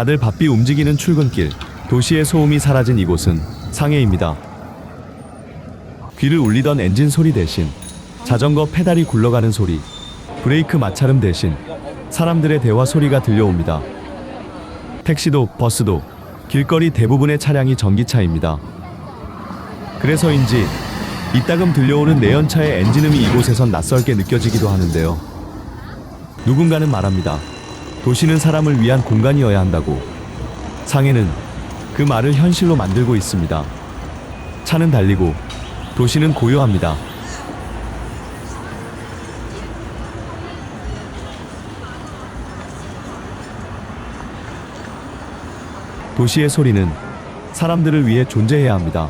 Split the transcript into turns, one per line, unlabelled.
다들 바삐 움직이는 출근길, 도시의 소음이 사라진 이곳은 상해입니다. 귀를 울리던 엔진 소리 대신 자전거 페달이 굴러가는 소리, 브레이크 마찰음 대신 사람들의 대화 소리가 들려옵니다. 택시도 버스도 길거리 대부분의 차량이 전기차입니다. 그래서인지 이따금 들려오는 내연차의 엔진음이 이곳에선 낯설게 느껴지기도 하는데요. 누군가는 말합니다. 도시는 사람을 위한 공간이어야 한다고. 상해는 그 말을 현실로 만들고 있습니다. 차는 달리고 도시는 고요합니다. 도시의 소리는 사람들을 위해 존재해야 합니다.